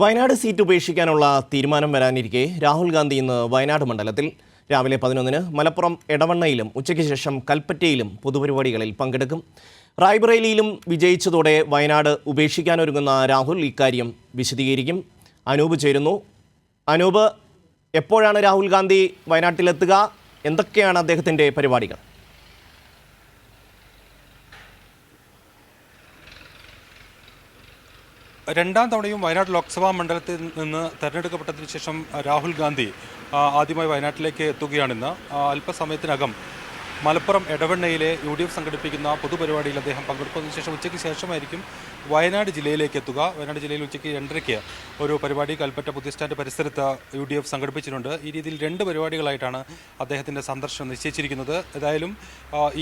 Wayanad seat ഉപേക്ഷിക്കാനുള്ള തീരുമാനം വരാനിരിക്കെ രാഹുൽ ഗാന്ധി ഇന്ന് വയനാട് മണ്ഡലത്തിൽ. രാവിലെ പതിനൊന്നിന് മലപ്പുറം എടവണ്ണയിലും ഉച്ചയ്ക്ക് ശേഷം കൽപ്പറ്റയിലും പൊതുപരിപാടികളിൽ പങ്കെടുക്കും. റായ്ബറേലിയിലും വിജയിച്ചതോടെ വയനാട് ഉപേക്ഷിക്കാനൊരുങ്ങുന്ന രാഹുൽ ഇക്കാര്യം വിശദീകരിക്കും. അനൂപ് ചേരുന്നു. അനൂപ് എപ്പോഴാണ് രാഹുൽ ഗാന്ധി വയനാട്ടിലെത്തുക? എന്തൊക്കെയാണ് അദ്ദേഹത്തിന്റെ പരിപാടികൾ? രണ്ടാം തവണയും വയനാട് ലോക്സഭാ മണ്ഡലത്തിൽ നിന്ന് തെരഞ്ഞെടുക്കപ്പെട്ടതിന് ശേഷം രാഹുൽ ഗാന്ധി ആദ്യമായി വയനാട്ടിലേക്ക് എത്തുകയാണിന്ന് അല്പസമയത്തിനകം മലപ്പുറം എടവണ്ണയിലെ യു ഡി എഫ് സംഘടിപ്പിക്കുന്ന പൊതുപരിപാടിയിൽ അദ്ദേഹം പങ്കെടുക്കുന്നതിന് ശേഷം ഉച്ചയ്ക്ക് ശേഷമായിരിക്കും വയനാട് ജില്ലയിലേക്ക് എത്തുക. വയനാട് ജില്ലയിൽ ഉച്ചയ്ക്ക് രണ്ടരയ്ക്ക് ഒരു പരിപാടി കൽപ്പറ്റ പുതിയ സ്റ്റാൻഡ് പരിസരത്ത് യു ഡി എഫ് സംഘടിപ്പിച്ചിട്ടുണ്ട്. ഈ രീതിയിൽ രണ്ട് പരിപാടികളായിട്ടാണ് അദ്ദേഹത്തിന്റെ സന്ദർശനം നിശ്ചയിച്ചിരിക്കുന്നത്. ഏതായാലും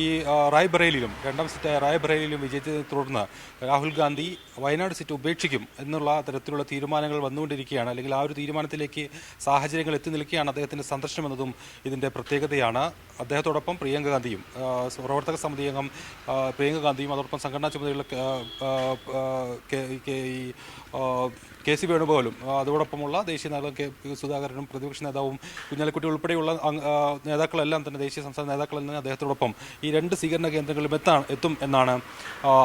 ഈ റായ് റായ്ബറേലിയിലും രണ്ടാം സീറ്റായ റായ്ബറേലിയിലും വിജയത്തെ തുടർന്ന് രാഹുൽ ഗാന്ധി വയനാട് സീറ്റ് ഉപേക്ഷിക്കും എന്നുള്ള തരത്തിലുള്ള തീരുമാനങ്ങൾ വന്നുകൊണ്ടിരിക്കുകയാണ്. അല്ലെങ്കിൽ ആ ഒരു തീരുമാനത്തിലേക്ക് സാഹചര്യങ്ങൾ എത്തി നിൽക്കുകയാണ് അദ്ദേഹത്തിന്റെ സന്ദർശനം എന്നതും ഇതിന്റെ പ്രത്യേകതയാണ്. അദ്ദേഹത്തോടൊപ്പം പ്രിയങ്ക ഗാന്ധിയും പ്രവർത്തക സമിതി അംഗം പ്രിയങ്ക ഗാന്ധിയും അതോടൊപ്പം സംഘടനാ ചുമതലയുള്ള കെ- സി വേണുഗോപാലും അതോടൊപ്പമുള്ള ദേശീയ നേതാവ് കെ സുധാകരനും പ്രതിപക്ഷ നേതാവും കുഞ്ഞാലിക്കുട്ടി ഉൾപ്പെടെയുള്ള നേതാക്കളെല്ലാം തന്നെ ദേശീയ സംസ്ഥാന നേതാക്കളെല്ലാം അദ്ദേഹത്തോടൊപ്പം ഈ രണ്ട് സ്വീകരണ കേന്ദ്രങ്ങളിലും എത്താൻ എത്തും എന്നാണ്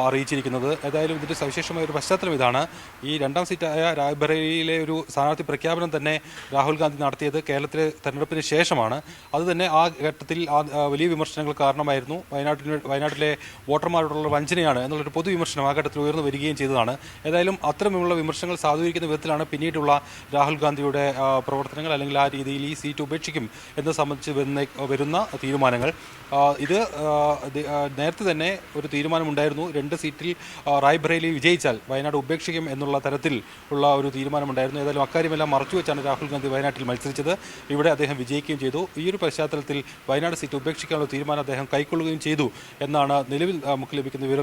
അറിയിച്ചിരിക്കുന്നത്. ഏതായാലും ഇതിന്റെ സവിശേഷമായ ഒരു പശ്ചാത്തലം ഇതാണ്. ഈ രണ്ടാം സീറ്റായ റായ്ബറേലിയിലെ ഒരു സ്ഥാനാർത്ഥി പ്രഖ്യാപനം തന്നെ രാഹുൽ ഗാന്ധി നടത്തിയത് കേരളത്തിലെ തെരഞ്ഞെടുപ്പിന് ശേഷമാണ്. അത് തന്നെ ആ ഘട്ടത്തിൽ വലിയ ആ വിമർശനങ്ങൾ കാരണമായിരുന്നു. വയനാട്ടിൽ വയനാട്ടിലെ വോട്ടർമാരോടുള്ള വഞ്ചനയാണ് എന്നുള്ളൊരു പൊതുവിമർശനം ആ ഘട്ടത്തിൽ ഉയർന്നു വരികയും ചെയ്തതാണ്. ഏതായാലും അത്തരമുള്ള വിമർശനങ്ങൾ സാധൂകരിക്കുന്ന വിധത്തിലാണ് പിന്നീടുള്ള രാഹുൽ ഗാന്ധിയുടെ പ്രവർത്തനങ്ങൾ അല്ലെങ്കിൽ ആ രീതിയിൽ ഈ സീറ്റ് ഉപേക്ഷിക്കും എന്ന് സംബന്ധിച്ച് വരുന്ന തീരുമാനങ്ങൾ. ഇത് നേരത്തെ തന്നെ ഒരു തീരുമാനമുണ്ടായിരുന്നു. രണ്ട് സീറ്റിൽ റായ്ബറേലി വിജയിച്ചാൽ വയനാട് ഉപേക്ഷിക്കും എന്നുള്ള തരത്തിൽ ഉള്ള ഒരു തീരുമാനമുണ്ടായിരുന്നു. ഏതായാലും അക്കാര്യമെല്ലാം മറച്ചുവെച്ചാണ് രാഹുൽ ഗാന്ധി വയനാട്ടിൽ മത്സരിച്ചത്. ഇവിടെ അദ്ദേഹം വിജയിക്കുകയും ചെയ്തു. ഈ ഒരു പശ്ചാത്തലത്തിൽ വയനാട് സീറ്റ് ഉപേക്ഷിക്കാനുള്ള തീരുമാനം അദ്ദേഹം കൈക്കൊള്ളുകയും ചെയ്തു എന്നാണ് നിലവിൽ നമുക്ക് ലഭിക്കുന്ന വിവര